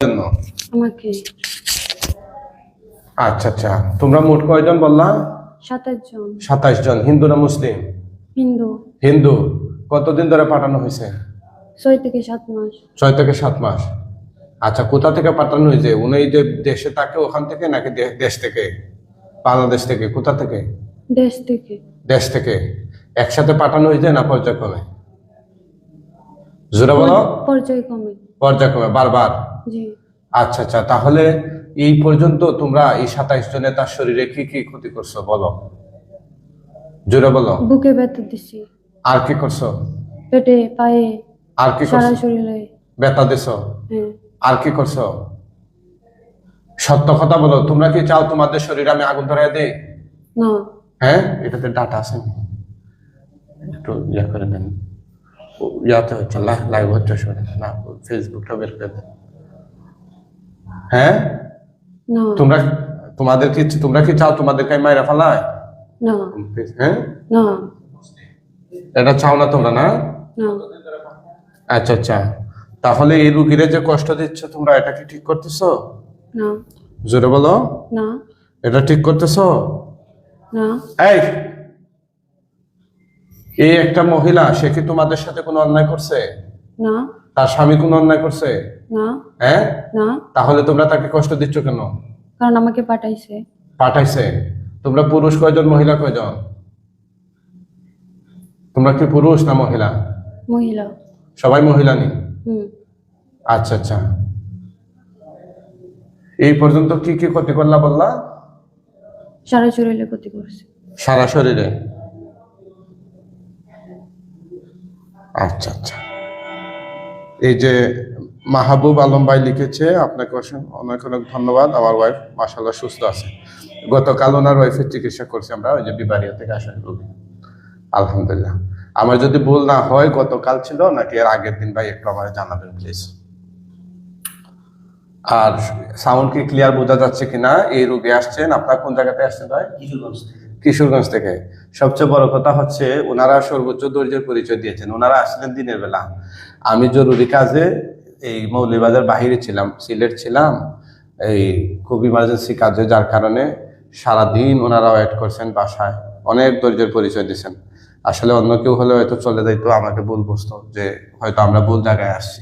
জন্য? আমাকে। আচ্ছা আচ্ছা। তোমরা মোট কয়জন বললা? সাতাশ জন। হিন্দু না মুসলিম? হিন্দু। হিন্দু। কতদিন ধরে পাঠানো হয়েছে? ছয় থেকে সাত মাস। ছয় থেকে সাত মাস। আচ্ছা কোথা থেকে পাঠানো হয়েছে? উনি যে দেশে থাকে ওখান থেকে নাকি দেশ থেকে? বাংলাদেশ থেকে। কোথা থেকে? দেশ থেকে। দেশ থেকে। একসাথে পাঠানো হয়েছে না পর্যায়ক্রমে? জোরে বলো। পর্যায়ক্রমে। পর্যায়ক্রমে। বারবার। আচ্ছা আচ্ছা তাহলে এই পর্যন্ত তোমরা এই সাতাইশ জনের তার শরীরে কি কি ক্ষতি করছ বলো? জোরে বলো। বুকে ব্যথা দিছি। আর কি করছ? পেটে পায়ে আর কি সারা শরীরে। ব্যথা দিছো? হ্যাঁ। আর কি করছ? সত্য কথা বলো তোমরা কি চাও তোমাদের শরীরে আমি আগুন ধরাই দেই? না। হ্যাঁ? এটাতে ডাটা আছে। একটু ইয়া করে দেন। ইয়াতে হচ্ছে লাইভ হচ্ছে না ফেসবুকটা বের করে দেন। হ্যাঁ? তোমরা তোমাদের কি তোমরা কি চাও তোমাদেরকে মাইরা ফেলায় না। হ্যাঁ? না। এটা চাও না তোমরা না? না। আচ্ছা আচ্ছা। তাহলে এই রুগীরে যে কষ্ট দিচ্ছ তোমরা এটা কি ঠিক করতেছো? না। জোরে বলো। না। এটা ঠিক করতেছো? না। এই! এই একটা মহিলা সে কি তোমাদের সাথে কোনো অন্যায় করছে? না। তার স্বামী কোনো অন্যায় করছে? না। হ্যাঁ? না। তাহলে তোমরা তাকে কষ্ট দিচ্ছ কেন? কারণ আমাকে পাঠাইছে। পাঠাইছে। তোমরা পুরুষ কয়জন মহিলা কয়জন? তোমরা কি পুরুষ না মহিলা? মহিলা। সবাই মহিলা নি? আচ্ছা আচ্ছা। এই পর্যন্ত কি কি ক্ষতি করলা বললা? সারা শরীরে ক্ষতি করছে। সারা শরীরে? আচ্ছা আচ্ছা। এই যে মাহবুব আলম ভাই লিখেছে, আপনাকে অনেক অনেক ধন্যবাদ। আমার ওয়াইফ মাসাল্লাহ সুস্থ আছে। গতকাল ওনার ওয়াইফের চিকিৎসা করছি আমরা, ওই যে বিবারিয়া থেকে আসা রোগী। আলহামদুলিল্লাহ। আমার যদি ভুল না হয়, গতকাল ছিল, নাকি এর আগের দিন ভাই একটু আমার জানাবেন প্লিজ আর সাউন্ড কি ক্লিয়ার বোঝা যাচ্ছে কিনা? এই রোগে আসছেন, আপনার কোন জায়গাতে আসছেন ভাই? কিশোরগঞ্জ থেকে। সবচেয়ে বড় কথা হচ্ছে, ওনারা সর্বোচ্চ ধৈর্যের পরিচয় দিয়েছেন। ওনারা আসলেন দিনের বেলা। আমি জরুরি কাজে এই মৌলিবাজার বাহিরে ছিলাম, সিলেট ছিলাম, এই খুব ইমার্জেন্সি কাজে, যার কারণে সারাদিন ওনারা ওয়েট করছেন বাসায়। অনেক ধৈর্যের পরিচয় দিয়েছেন। আসলে অন্য কেউ হলে হয়তো চলে যাইতো, আমাকে ভুল বুঝতো যে হয়তো আমরা ভুল জায়গায় আসছি।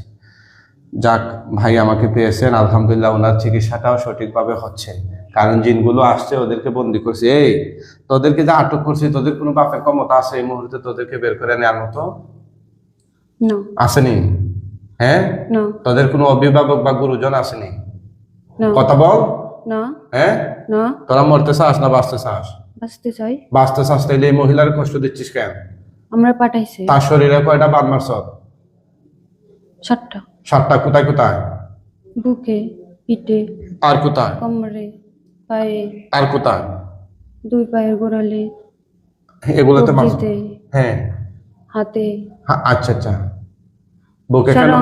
যাক, ভাই আমাকে পেয়েছেন, আলহামদুলিল্লাহ ওনার চিকিৎসাটাও সঠিকভাবে হচ্ছে। কারণ জিনগুলো আসছে ওদেরকে বন্দি করছে। এই তোদেরকে যে আটক করছে তোদের কোনো বাপের ক্ষমতা আছে এই মুহূর্তে তোদেরকে বের করে নেওয়ার মতো? আসেনি? হ্যাঁ? তোদের কোনো অভিভাবক বা গুরুজন আসেনি? কথা বল। হ্যাঁ? তোরা মরতে চাস না বাঁচতে চাস? বাঁচতে চাই। বাঁচতে চাস তাইলে এই মহিলার কষ্ট দিচ্ছিস কেন? আমরা পাঠাইছে। তার শরীরে কয়টা বাদ মারছ? সাতটা। সাতটা কোথায় কোথায়? বুকে পিঠে আর কোথায়? কোমরে। পায়ে আর কোথায় দুই পায়ের গোড়ালে এগুলোতে কবজিতে হ্যাঁ। হাতে। আচ্ছা আচ্ছা। বুকে কেন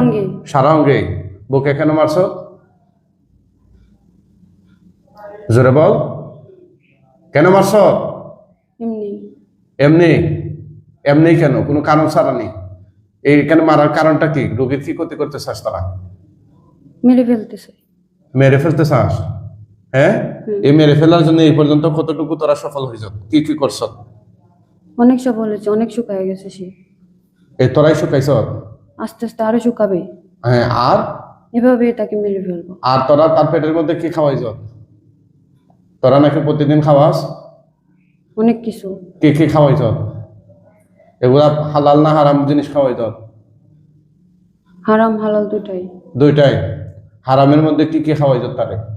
সারা অঙ্গে। বুকে কেন মারছ? জোরে বল। কেন মারছ? এমনি। এমনি? এমনি কেন? কোনো কারণ ছাড়া নেই। এই কেন মারার কারণটা কি? রোগীর কি ক্ষতি করতে চাস তারা? মেরে ফেলতেছে মেরে ফেলতে চাস? হ্যাঁ? এই মেরে ফেলার জন্য এই পর্যন্ত কতটুকু তোরা সফল হয়েছ? কি কি করছ? অনেক সফল হয়েছে অনেক শুকায় গেছে সে। এই তোরাই শুকাইছ? আস্তে আস্তে আরও শুকাবে। হ্যাঁ আর? এভাবে তাকে মেরে ফেলব। আর তোরা তার পেটের মধ্যে কি খাওয়াইছ? তোরা নাকি প্রতিদিন খাওয়াস? অনেক কিছু। কি কি খাওয়াইছ? এগুলা হালাল না হারাম জিনিস খাওয়াইছ? হারাম হালাল দুটাই দুইটাই। হারামের মধ্যে কি কি খাওয়াইছ তারে?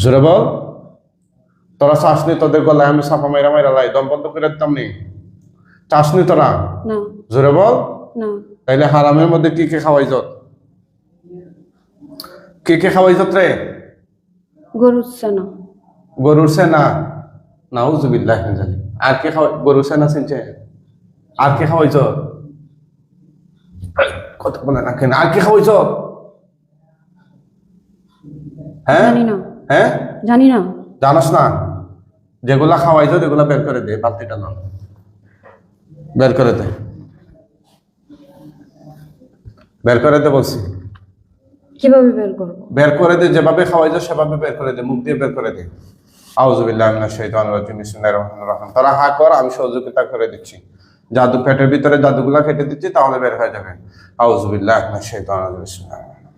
জোরে বল। তোরা চাসনি তোদের গলায় আমি সাফা মাইরা মাইরা লাই দম বন্ধ করে দিতাম নি? চাসনি তোরা? জোরে বল। তাইলে হারামের মধ্যে কি কি খাওয়াইছ? কি কি খাওয়াইছ রে গরুর সেনা গরুর সেনা নাউজুবিল্লাহ আর কে খাওয়াই গরুর সেনা চিনছে? আর কে খাওয়াইছ? এই, কথা বলে না কেন। আর কে খাওয়াইছ? হ্যাঁ? জানি না। হ্যাঁ জানি না। জানাস না? যেগুলা খাওয়াইছ যেগুলা বের করে দে বালতিটা নন বের করে দে। বের করে দে বলছি। কীভাবে বের করব? বের করে দে যেভাবে খাওয়াই যায় সেভাবে বের করে দে মুখ দিয়ে বের করে দে। আউজুবিল্লাহ মিনাশ শাইতানির রাজিম বিসমিল্লাহির রহমানির রহিম তোরা হা কর আমি সহযোগিতা করে দিচ্ছি। জাদু পেটের ভিতরে জাদুগুলা কেটে দিচ্ছি তাহলে বের হয়ে যাবে। আউজুবিল্লাহ মিনাশ শাইতানির রাজিম বিসমিল্লাহির রহমানির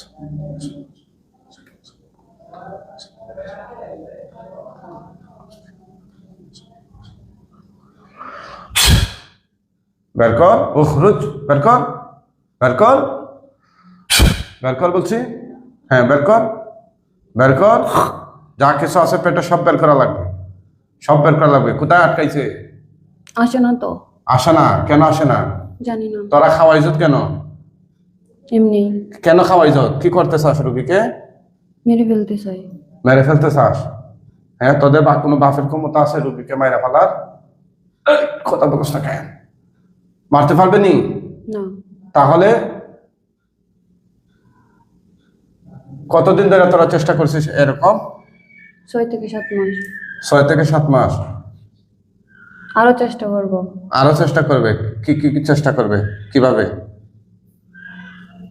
রহিম। বের কর ও খরচ বের কর বের কর বের কর বলছি? হ্যাঁ বের কর বের কর যা কিছু আছে পেটে সব বের করা লাগবে। সব বের করা লাগবে। কোথায় আটকাইছে? আসে না তো। আসে না? কেন আসে না? জানি না। তোরা খাওয়াইছত কেন? এমনি। কেন খাওয়াইছত কি করতে চাস রুগীকে? মেরে ফেলতে চাই। মেরে ফেলতে চাস? হ্যাঁ তোদের বা কোনো বাপের ক্ষমতা আছে রুগীকে মাইরা ফেলার? কথা না কেন? মারতে পারবে নি? তাহলে? কতদিন ধরে তোরা চেষ্টা করছিস এরকম? ছয় থেকে সাত মাস। ছয় থেকে সাত মাস। আরও চেষ্টা করব। আরও চেষ্টা করবে? কি কি চেষ্টা করবে? কীভাবে?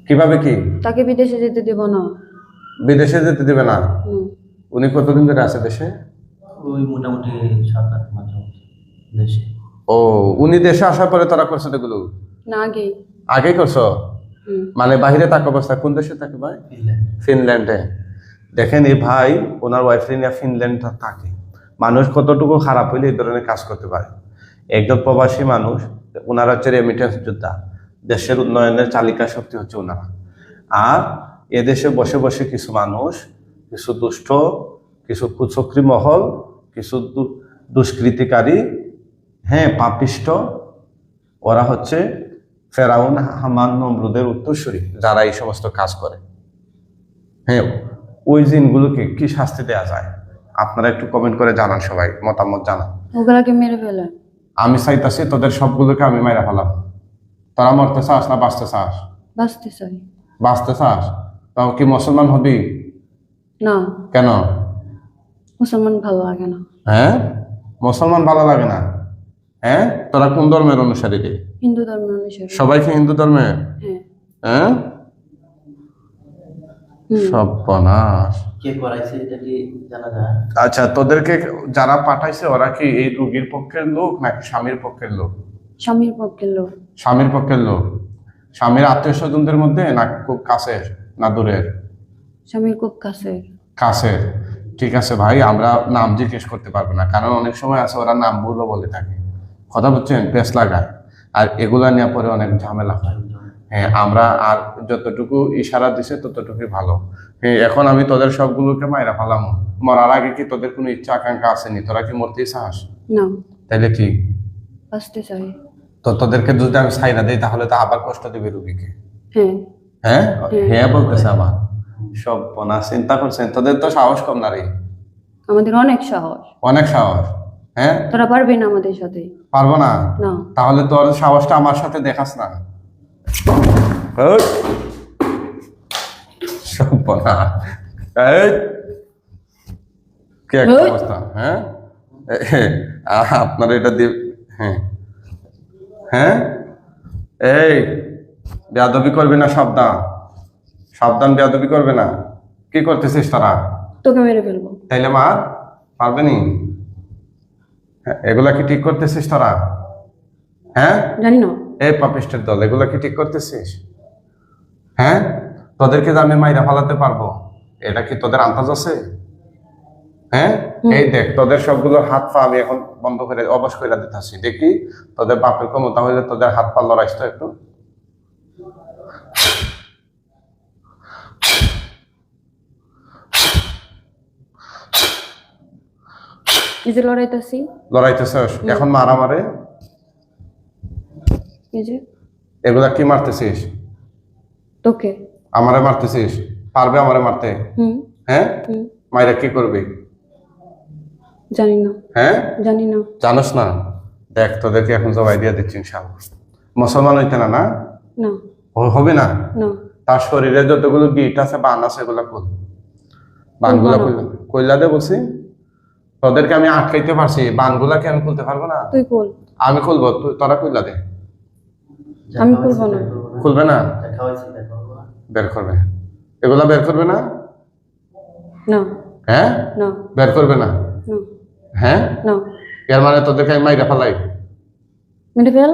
কীভাবে কি? তাকে বিদেশে যেতে দেব না। বিদেশে যেতে দিবে না? হুম। উনি কতদিন ধরে আছে দেশে? ওই মোটামুটি সাত আট মাস দেশে। ও উনি দেশে আসার পরে তারা করছ এগুলো? না আগেই। আগে করছ? মানে বাহিরে থাকা অবস্থা কোন দেশে থাকে ভাই? ফিনল্যান্ড। ফিনল্যান্ডে। দেখেন এই ভাই ওনার ওয়াইফ নিয়ে ফিনল্যান্ডে থাকে। মানুষ কতটুকু খারাপ হইলে এই ধরনের কাজ করতে পারে। একজন প্রবাসী মানুষ ওনারা হচ্ছে রেমিটেন্স যোদ্ধা। দেশের উন্নয়নের চালিকা শক্তি হচ্ছে ওনারা। আর এদেশে বসে বসে কিছু মানুষ কিছু দুষ্ট কিছু কুচক্রি মহল কিছু দুষ্কৃতিকারী হ্যাঁ পাপিষ্ট ওরা হচ্ছে ফেরাউন হামান নমরুদের উত্তরসূরি যারা এই সমস্ত কাজ করে। হ্যাঁ ওই জিনগুলোকে কি শাস্তি দেওয়া যায়? আপনারা একটু কমেন্ট করে জানান সবাই মতামত জানান। ওগুলাকে মেরে ফেলে। আমি চাইতাছি তোদের সবগুলোকে আমি মাইরা ফেলাম। তোরা মরতে চাস না বাঁচতে চাস? বাঁচতে চাই। বাঁচতে চাস? তাও কি মুসলমান হবি? না। কেন? মুসলমান ভালো লাগে না। হ্যাঁ? মুসলমান ভালো লাগে না? হ্যাঁ? তোরা কোন ধর্মের অনুসারী রে? হিন্দু ধর্ম অনুসারে। সবাইকে হিন্দু ধর্মে? হ্যাঁ। হ্যাঁ। সর্বনাশ। কে করাইছে এটা কি জানা যায়? আচ্ছা তোদেরকে যারা পাঠাইছে ওরা কি এই রুগীর পক্ষের লোক নাকি স্বামীর পক্ষের লোক? স্বামীর পক্ষের লোক। স্বামীর পক্ষের লোক। স্বামীর আত্মীয় স্বজনদের মধ্যে না খুব কাছের না দূরের? স্বামীর খুব কাছে কাছের। ঠিক আছে ভাই আমরা নাম জিজ্ঞেস করতে পারব না কারণ অনেক সময় আছে ওরা নাম ভুলও বলে থাকে। কথা বলছেন পেস লাগায়। আর এগুলা নেওয়া পরে অনেক ঝামেলা হয়। হ্যাঁ আমরা আর যতটুকু ইশারা দিছে ততটুকুই ভালো। হ্যাঁ এখন আমি তোদের সবগুলোকে মাইরা ফেলাম। মরার আগে কি তোদের কোনো ইচ্ছা আকাঙ্ক্ষা আসেনি? তোরা কি মরতেই চাস? না। তাইলে কি? বাঁচতে চাই। তো তোদেরকে যদি আমি সাইরা দিই তাহলে তো আবার কষ্ট দিবে রুগীকে। হ্যাঁ। হ্যাঁ? হ্যাঁ। বলতেছে আবার সব না চিন্তা করছেন তোদের তো সাহস কম না রে। আমাদের অনেক সাহস। অনেক সাহস হ্যাঁ? তোরা পারবি না আমাদের সাথে। পারব না? না। তাহলে তোর সাহসটা আমার সাথে দেখাস না। এই। সর্বনা। এই। কি একটা অবস্থা হ্যাঁ? আপনার এটা দিয়ে হ্যাঁ। হ্যাঁ? এই বেয়াদবি করবে না সাবধান। সাবধান বেয়াদবি করবে না। কি করতেছিস তারা? তোকে মেরে ফেলব। তাইলে মা পারবে নি? হ্যাঁ, এগুলা কি ঠিক করতেছিস তারা? হ্যাঁ? জানি না। এই পাপিস্টের দল এগুলা কি ঠিক করতেছিস? হ্যাঁ? তোদেরকে যে আমি মাইরা ফালাতে পারব এটা কি তোদের আন্দাজ আছে? হ্যাঁ? এই দেখ তোদের সবগুলো হাত পা আমি এখন বন্ধ করে অবশ করে দিতেছি। দেখি তোদের বাপের ক্ষমতা হইলে তোদের হাত পা লড়াইস তো একটু। এই যে লড়াইতেছি। লড়াইতেছিস এখন মারামারে। এই যে। এগুলা কি মারতেছিস? তোকে। আমারে মারতেছিস? পারবে আমারে মারতে? হুম। হ্যাঁ? মাইরা কি করবি? জানি না। হ্যাঁ? জানি না। জানোস না? দেখ তোদেরকে এখন জবাই দিয়ে দিচ্ছি ইনশাআল্লাহ। মুসলমান হইতে না না? না। হবে না? না। তার শরীরে যতগুলো গিট আছে বান আছে এগুলো কল বানগুলা কইলা দে বলছি। তোদেরকে আমি আটকাইতে পারছি বানগুলাকে আমি খুলতে পারব না? তুই বল আমি খুলবো তুই তোরা কইলা দে। আমি করব না। খুলবে না। বের করবে। এগুলা বের করবে না? না। হ্যাঁ? না। বের করবে না? না। হ্যাঁ? না। এর মানে তোদেরকে আমি মাইরা ফালাই। মেরে ফেল।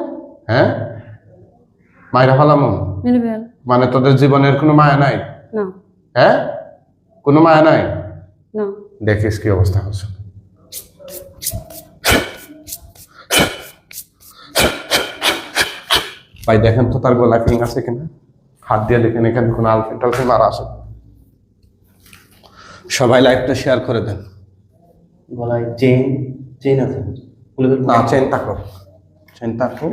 হ্যাঁ? মাইরা ফালামো। মেরে ফেল। মানে তোদের জীবনের কোনো মায়া নাই? না। হ্যাঁ? কোনো মায়া নাই? না। দেখিস কি অবস্থা হচ্ছে। ভাই দেখেন তো তার গলায় পিং আছে কিনা? হাত দিয়ে দেখেন এখানে কোনো আলফিন টালফিন মারা আছে। সবাই লাইভটা শেয়ার করে দেন। গলায় চেইন চেইন আছে? না চেন থাকো চেন থাকো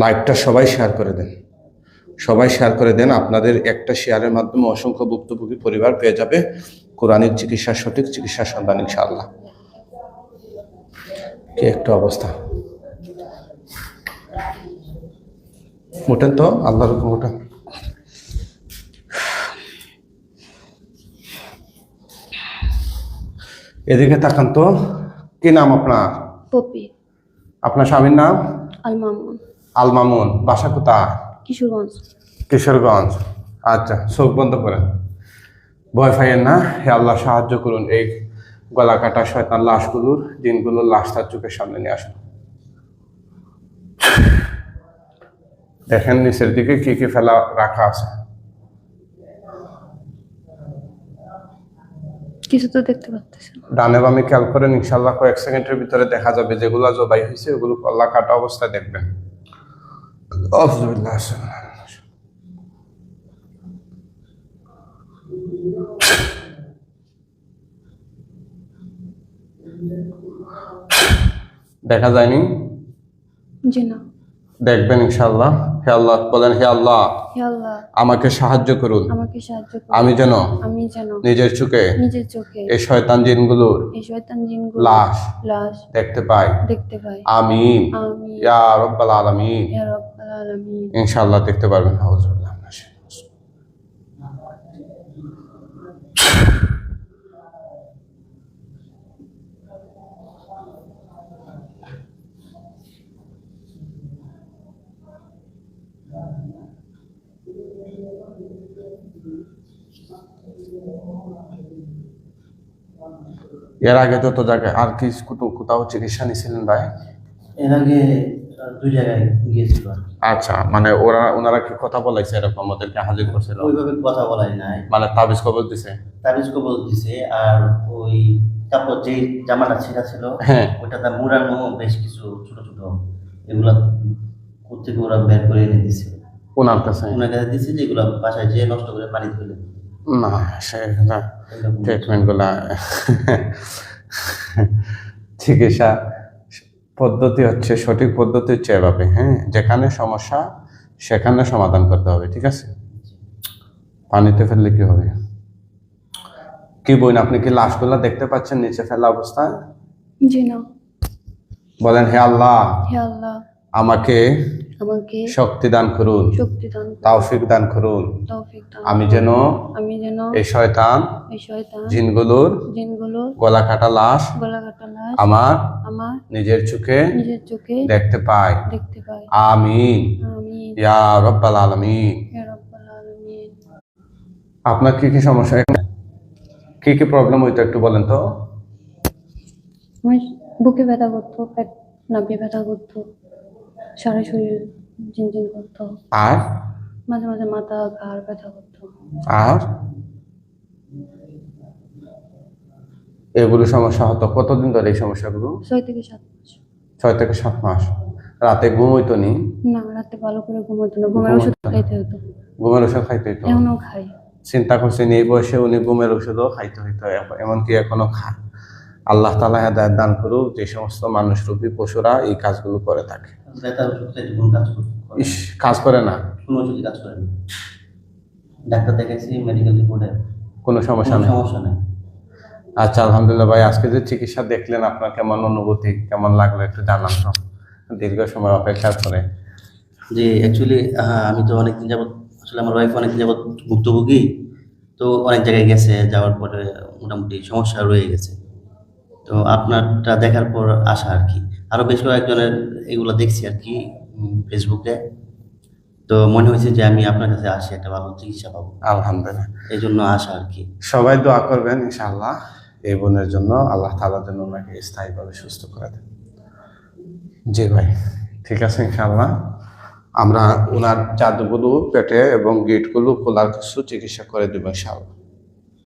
লাইভটা সবাই শেয়ার করে দেন। সবাই শেয়ার করে দেন আপনাদের একটা শেয়ারের মাধ্যমে অসংখ্য ভুক্তভোগী পরিবার পেয়ে যাবে কোরআনিক চিকিৎসা সঠিক চিকিৎসা সন্ধান ইনশাআল্লাহ। কি একটা অবস্থা? মোটেন তো আল্লাহর ওঠেন এদিকে তাকান তো কি নাম আপনার? পপি। আপনার স্বামীর নাম? আল মামুন। আল মামুন বাসা কোথায়? কিশোরগঞ্জ। কিশোরগঞ্জ। আচ্ছা চোখ বন্ধ করেন। ভয় পাইয়েন না হে আল্লাহ সাহায্য করুন এই গলা কাটা শয়তান লাশগুলোর দিনগুলোর লাশ তার চোখের সামনে নিয়ে আসুন দেখেন নিচের দিকে কি কি ফেলা রাখা আছে। কিছু তো দেখতে ডানে বামে খেয়াল করেন ইনশাল্লাহ কয়েক সেকেন্ডের ভিতরে দেখা যাবে যেগুলো জবাই হয়েছে ওগুলো কল্লা কাটা অবস্থায় দেখবেন। দেখা যায়নি? জি না। দেখবেন হে আল্লাহ বলেন হে আল্লাহ হে আল্লাহ। আমাকে সাহায্য করুন। আমাকে সাহায্য করুন। আমি যেন আমি যেন নিজের চোখে নিজের চোখে এই শয়তান জিনগুলোর এই শয়তান জিনগুলো লাশ লাশ দেখতে পাই। দেখতে পাই। আমিন। আমি ইয়া রব্বাল আলামিন। ইয়া রাব্বাল আলামিন ইনশাআল্লাহ দেখতে পারবেন। এর আগে যত জায়গায় আর কি কোথাও চিকিৎসা নিয়েছিলেন ভাই এর আগে দুই জায়গায় গিয়েছিল আচ্ছা মানে ওরা ওনারা কি কথা বলাইছে এরকম ওদেরকে হাজির করছিল? ওইভাবে কথা বলাই নাই। মানে তাবিজ কবজ দিছে? তাবিজ কবল দিছে আর ওই কাপড় যেই জামাটা ছেঁড়া ছিল হ্যাঁ। ওটা তার মুড়ানো বেশ কিছু ছোট ছোট এগুলা কোথেকে ওরা বের করে এনে দিছে। ওনার কাছে? ওনার কাছে দিছে যেগুলো বাসায় যেয়ে নষ্ট করে পানি ফেলে না সে না ট্রিটমেন্টগুলা চিকিৎসা পদ্ধতি হচ্ছে সঠিক পদ্ধতি চেয়ে এভাবে হ্যাঁ? যেখানে সমস্যা সেখানে সমাধান করতে হবে ঠিক আছে? পানিতে ফেললে কি হবে? কি বইন আপনি কি লাশগুলা দেখতে পাচ্ছেন নিচে ফেলা অবস্থায়? জি না। বলেন হে আল্লাহ হে আল্লাহ। আমাকে আমাকে শক্তি দান করুন। শক্তি দান তাওফিক দান করুন। তৌফিক দান আমি যেন আমি যেন এই শয়তান এই শয়তান জিনগুলোর জিনগুলো গলা কাটা লাশ গলা কাটা লাশ আমার আমার নিজের চোখে নিজের চোখে দেখতে পাই। দেখতে পাই। আমিন। আমি ইয়া রব্বাল আলামিন। হে রাব্বাল আলামিন। আপনার কি কি সমস্যা? কি কি প্রবলেম হইতো একটু বলেন তো? বুকে ব্যথা করতো পেট নাভি ব্যথা করতো। সারা শরীর ঝিনঝিন করতো। আর? মাঝে মাঝে মাথা ঘাড় ব্যথা করতো। আর? এগুলো সমস্যা হতো। কতদিন ধরে এই সমস্যাগুলো? ছয় থেকে সাত মাস। ছয় থেকে সাত মাস। রাতে ঘুম হইতো নি? না রাতে ভালো করে ঘুমাতো না। ঘুমের ওষুধ খাইতে হতো ঘুমের ওষুধ খাইতে হইতো? এখনও খাই। চিন্তা করছেন এই বয়সে উনি ঘুমের ওষুধও খাইতে হইতো। এমনকি এখনও খায়। আল্লাহ তালা হেদায়ত দান করুক যে সমস্ত মানুষ রূপী পশুরা এই কাজগুলো করে থাকে। কাজ করে না। কোনো ওষুধই কাজ করে না। ডাক্তার দেখাইছি মেডিকেল রিপোর্টে কোনো সমস্যা নেই? সমস্যা নেই। আচ্ছা আলহামদুলিল্লাহ ভাই আজকে যে চিকিৎসা দেখলেন আপনার কেমন অনুভূতি কেমন লাগল একটু জানান তো। দীর্ঘ সময় অপেক্ষা করে। যে অ্যাকচুয়ালি আমি তো অনেকদিন যাবত আসলে আমার ওয়াইফ অনেকদিন যাবত ভুক্তভোগী তো অনেক জায়গায় গেছে যাওয়ার পরে মোটামুটি সমস্যা রয়ে গেছে। তো আপনারটা দেখার পর আশা আর কি। আরও বেশ কয়েকজনের এগুলো দেখছি আর কি ফেসবুকে তো মনে হয়েছে যে আমি আপনার কাছে আসি একটা ভালো চিকিৎসা পাবো। আলহামদুলিল্লাহ। এই জন্য আশা আর কি। সবাই দোয়া করবেন ইনশাআল্লাহ। এই বোনের জন্য আল্লাহ তাআলা যেন ওনাকে স্থায়ীভাবে সুস্থ করে দেন। জি ভাই ঠিক আছে ইনশাআল্লাহ। আমরা ওনার জাদুগুলো পেটে এবং গেটগুলো খোলার কিছু চিকিৎসা করে দেবো ইনশাআল্লাহ।